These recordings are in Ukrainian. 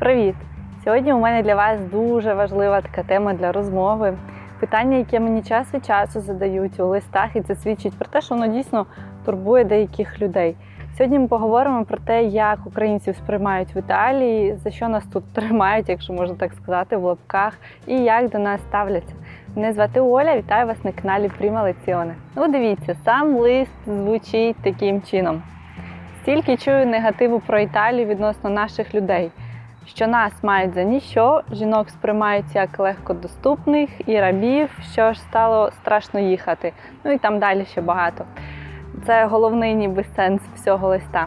Привіт! Сьогодні у мене для вас дуже важлива така тема для розмови. Питання, яке мені час від часу задають у листах, і це свідчить про те, що воно дійсно турбує деяких людей. Сьогодні ми поговоримо про те, як українців сприймають в Італії, за що нас тут тримають, якщо можна так сказати, в лапках, і як до нас ставляться. Мене звати Оля, вітаю вас на каналі Prima Lezione. Ну, дивіться, сам лист звучить таким чином. Стільки чую негативу про Італію відносно наших людей, що нас мають за ніщо, жінок сприймають як легкодоступних і рабів, що ж стало страшно їхати. Ну і там далі ще багато. Це головний ніби сенс всього листа.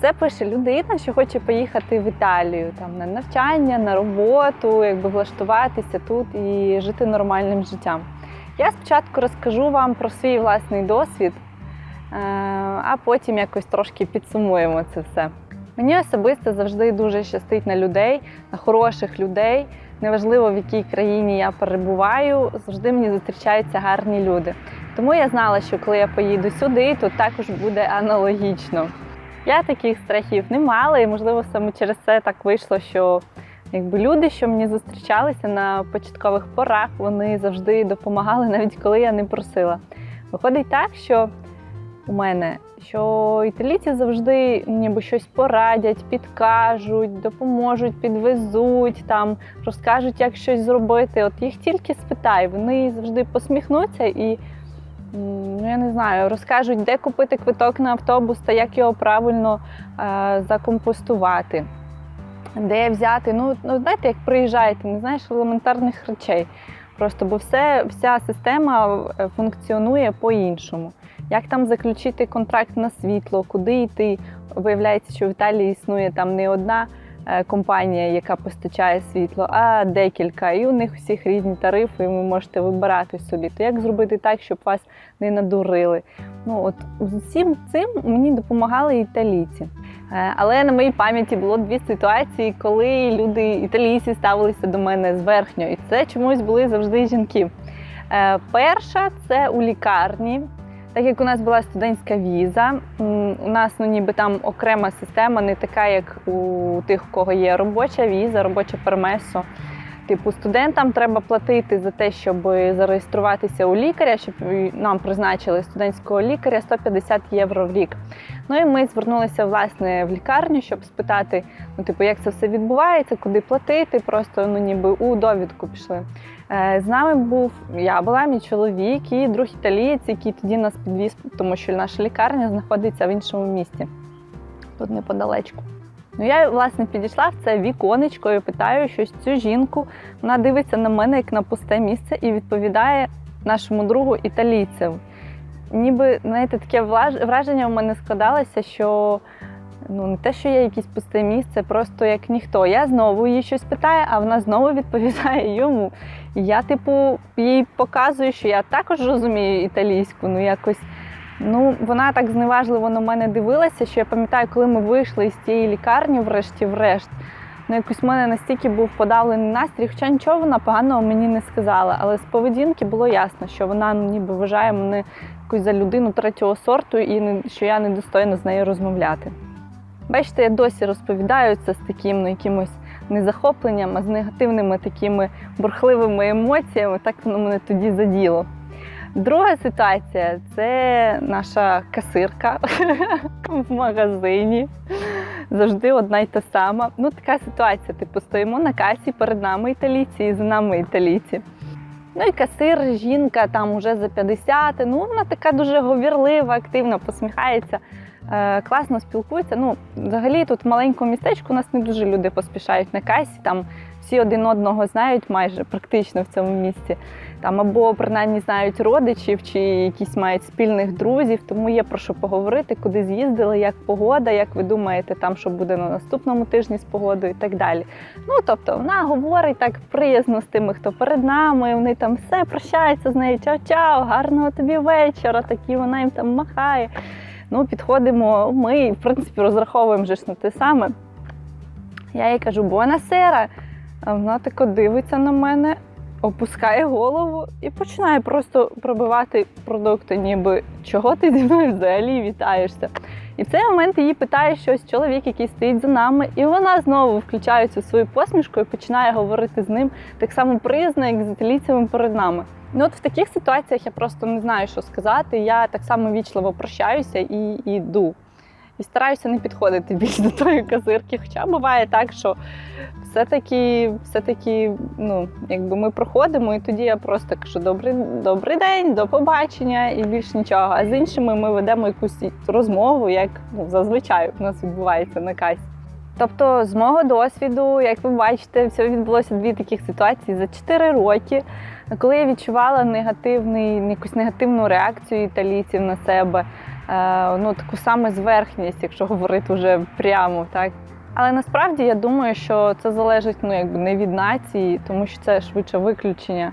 Це пише людина, що хоче поїхати в Італію там на навчання, на роботу, якби влаштуватися тут і жити нормальним життям. Я спочатку розкажу вам про свій власний досвід, е, а потім якось трошки підсумуємо це все. Мені особисто завжди дуже щастить на людей, на хороших людей. Неважливо в якій країні я перебуваю, завжди мені зустрічаються гарні люди. Тому я знала, що коли я поїду сюди, то також буде аналогічно. Я таких страхів не мала, і можливо саме через це так вийшло, що якби люди, що мені зустрічалися на початкових порах, вони завжди допомагали, навіть коли я не просила. Виходить так, що у мене що італійці завжди ніби щось порадять, підкажуть, допоможуть, підвезуть, там розкажуть, як щось зробити. От їх тільки спитай, вони завжди посміхнуться і ну, я не знаю, розкажуть, де купити квиток на автобус та як його правильно е, закомпостувати. Де взяти, ну, ну знаєте, як приїжджаєте, не знаєш елементарних речей. Просто бо все, вся система е, функціонує по-іншому. Як там заключити контракт на світло, куди йти? Виявляється, що в Італії існує там не одна е, компанія, яка постачає світло, а декілька. І у них усіх різні тарифи, і ви можете вибирати собі. То як зробити так, щоб вас не надурили? Ну от з усім цим мені допомагали італійці. Е, Але на моїй пам'яті було дві ситуації, коли люди італійці ставилися до мене зверхньо, і це чомусь були завжди жінки. Е, Перша це у лікарні. Так як у нас була студентська віза, у нас ну ніби там окрема система, не така, як у тих, у кого є робоча віза, робоче пермесо. Типу, студентам треба платити за те, щоб зареєструватися у лікаря, щоб нам призначили студентського лікаря 150 євро в рік. Ну і ми звернулися власне в лікарню, щоб спитати, ну типу, як це все відбувається, куди платити. Просто ну ніби у довідку пішли. Е, З нами був я була, мій чоловік і друг італієць, який тоді нас підвіз, тому що наша лікарня знаходиться в іншому місті, тут неподалечку. Ну, я власне підійшла в це віконечко і питаю щось цю жінку. Вона дивиться на мене як на пусте місце і відповідає нашому другу італійцеві. Ніби знаєте, таке враження в мене складалося, що ну не те, що я якесь пусте місце, просто як ніхто. Я знову її щось питаю, а вона знову відповідає йому. Я, типу, їй показую, що я також розумію італійську. Ну якось ну вона так зневажливо на мене дивилася, що я пам'ятаю, коли ми вийшли з цієї лікарні, врешті-врешт. Ну, якось в мене настільки був подавлений настрій, хоча нічого вона поганого мені не сказала. Але з поведінки було ясно, що вона ну, ніби вважає мене якусь за людину третього сорту і не- що я недостойна з нею розмовляти. Бачите, я досі розповідаю це з таким ну, якимось не захопленням, а з негативними такими бурхливими емоціями. Так воно мене тоді заділо. Друга ситуація це наша касирка в магазині. Завжди одна й та сама. Ну, така ситуація. Типу, стоїмо на касі, перед нами італійці і за нами італійці. Ну і касир, жінка там уже за 50, ну вона така дуже говірлива, активно посміхається, е, класно спілкується. Ну, взагалі тут в маленькому містечку у нас не дуже люди поспішають на касі. Там всі один одного знають майже практично в цьому місці. Там або принаймні знають родичів чи якісь мають спільних друзів, тому є про що поговорити, куди з'їздили, як погода, як ви думаєте, там що буде на наступному тижні з погодою і так далі. Ну тобто вона говорить так приязно з тими, хто перед нами. Вони там все прощаються з нею. Чао-чао, гарного тобі вечора. Такі вона їм там махає. Ну, підходимо. Ми, в принципі, розраховуємо ж на те саме. Я їй кажу, буона А вона тако дивиться на мене, опускає голову і починає просто пробивати продукти, ніби чого ти зі мною взагалі вітаєшся. І в цей момент її питає щось чоловік, який стоїть за нами, і вона знову включає цю свою посмішку і починає говорити з ним так само приязно, як з італійцями перед нами. Ну от в таких ситуаціях я просто не знаю, що сказати. Я так само вічливо прощаюся і йду. І стараюся не підходити більше до тої казирки. Хоча буває так, що все-таки, все-таки, ну, якби ми проходимо, і тоді я просто кажу добрий, добрий день, до побачення і більш нічого. А з іншими ми ведемо якусь розмову, як ну, зазвичай у нас відбувається на касі. Тобто, з мого досвіду, як ви бачите, все відбулося дві таких ситуації за 4 роки, коли я відчувала негативний, якусь негативну реакцію італійців на себе, ну таку саме зверхність, якщо говорити вже прямо, так. Але насправді я думаю, що це залежить ну, якби не від нації, тому що це швидше виключення.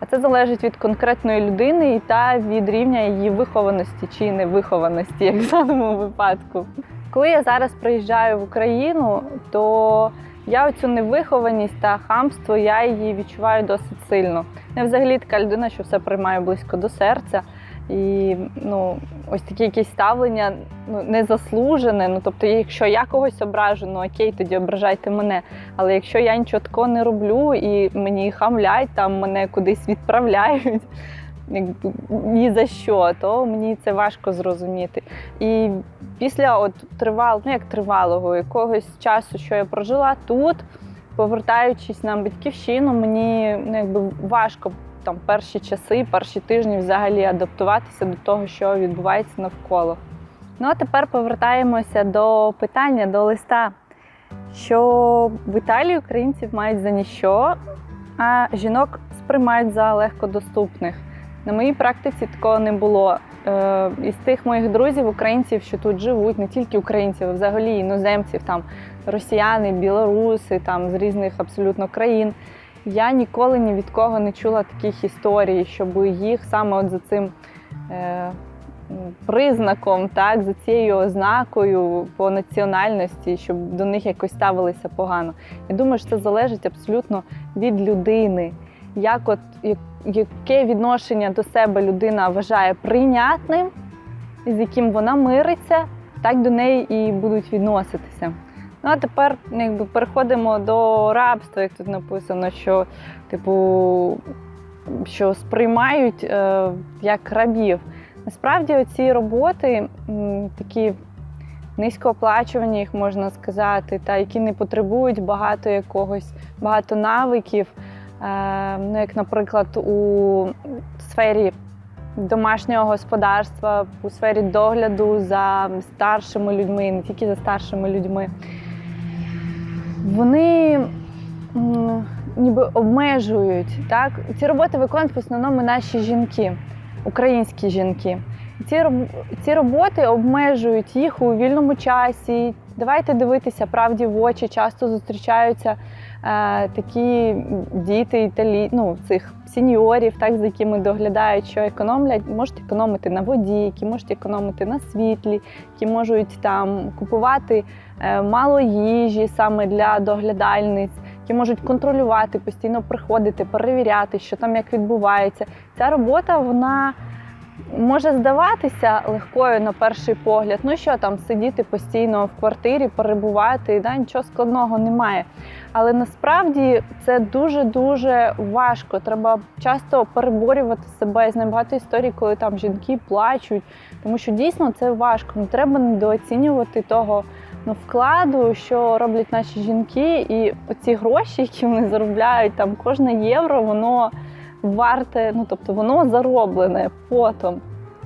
А це залежить від конкретної людини і та від рівня її вихованості чи невихованості, як в даному випадку. Коли я зараз приїжджаю в Україну, то я оцю невихованість та хамство я її відчуваю досить сильно. Я взагалі така людина, що все приймаю близько до серця. І ну, ось такі якісь ставлення ну, незаслужене. Ну, тобто, якщо я когось ображу, ну окей, тоді ображайте мене. Але якщо я нічого такого не роблю і мені хамлять, там мене кудись відправляють якби, ні за що, то мені це важко зрозуміти. І після от тривал, ну як тривалого якогось часу, що я прожила тут, повертаючись на батьківщину, мені ну, якби важко там перші часи, перші тижні взагалі адаптуватися до того, що відбувається навколо. Ну а тепер повертаємося до питання, до листа, що в Італії українців мають за ніщо, а жінок сприймають за легкодоступних. На моїй практиці такого не було. Е, Із тих моїх друзів, українців, що тут живуть, не тільки українців, а взагалі іноземців, там росіяни, білоруси, там з різних абсолютно країн. Я ніколи ні від кого не чула таких історій, щоб їх саме от за цим е, признаком, так, за цією ознакою по національності, щоб до них якось ставилися погано. Я думаю, що це залежить абсолютно від людини. Як от яке відношення до себе людина вважає прийнятним, з яким вона мириться, так до неї і будуть відноситися. Ну а тепер ну, якби переходимо до рабства, як тут написано, що типу що сприймають е, як рабів. Насправді ці роботи м, такі низькооплачувані, їх можна сказати, та які не потребують багато якогось багато навиків. Е, ну, як, наприклад, у сфері домашнього господарства, у сфері догляду за старшими людьми, не тільки за старшими людьми. Вони ніби обмежують. Так? Ці роботи виконують в основному наші жінки, українські жінки. Ці, ці роботи обмежують їх у вільному часі. Давайте дивитися правді в очі. Часто зустрічаються е, такі діти італі... ну, цих сеньорів, так, за якими доглядають, що економлять, можуть економити на воді, які можуть економити на світлі, які можуть там купувати е, мало їжі саме для доглядальниць, які можуть контролювати, постійно приходити, перевіряти, що там як відбувається. Ця робота вона може здаватися легкою на перший погляд. Ну що там сидіти постійно в квартирі, перебувати, да, нічого складного немає. Але насправді це дуже дуже важко. Треба часто переборювати себе. Я знаю багато історій, коли там жінки плачуть, тому що дійсно це важко. Не треба недооцінювати того ну, вкладу, що роблять наші жінки, і оці гроші, які вони заробляють, там кожне євро, воно варте, ну тобто воно зароблене потом.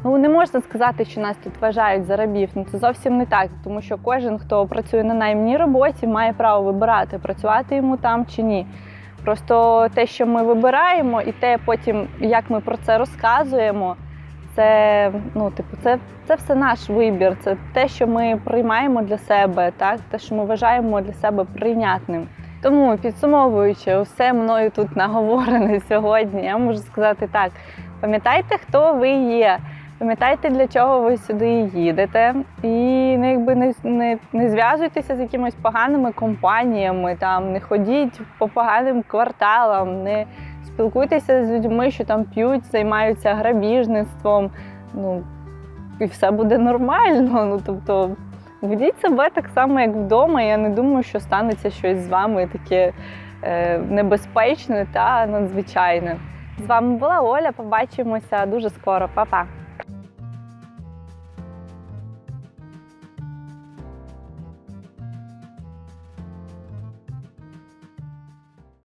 Ну не можна сказати, що нас тут вважають за рабів. Ну це зовсім не так, тому що кожен, хто працює на наймній роботі, має право вибирати, працювати йому там чи ні. Просто те, що ми вибираємо, і те потім, як ми про це розказуємо, це ну, типу, це, це все наш вибір. Це те, що ми приймаємо для себе, так те, що ми вважаємо для себе прийнятним. Тому підсумовуючи все мною тут наговорене сьогодні, я можу сказати так: пам'ятайте, хто ви є. Пам'ятайте, для чого ви сюди їдете, і ну, якби не, не, не зв'язуйтеся з якимись поганими компаніями, там не ходіть по поганим кварталам, не спілкуйтеся з людьми, що там п'ють, займаються грабіжництвом. Ну і все буде нормально. Ну тобто ведіть себе так само, як вдома. Я не думаю, що станеться щось з вами таке е, небезпечне та надзвичайне. З вами була Оля. Побачимося дуже скоро. Па-па!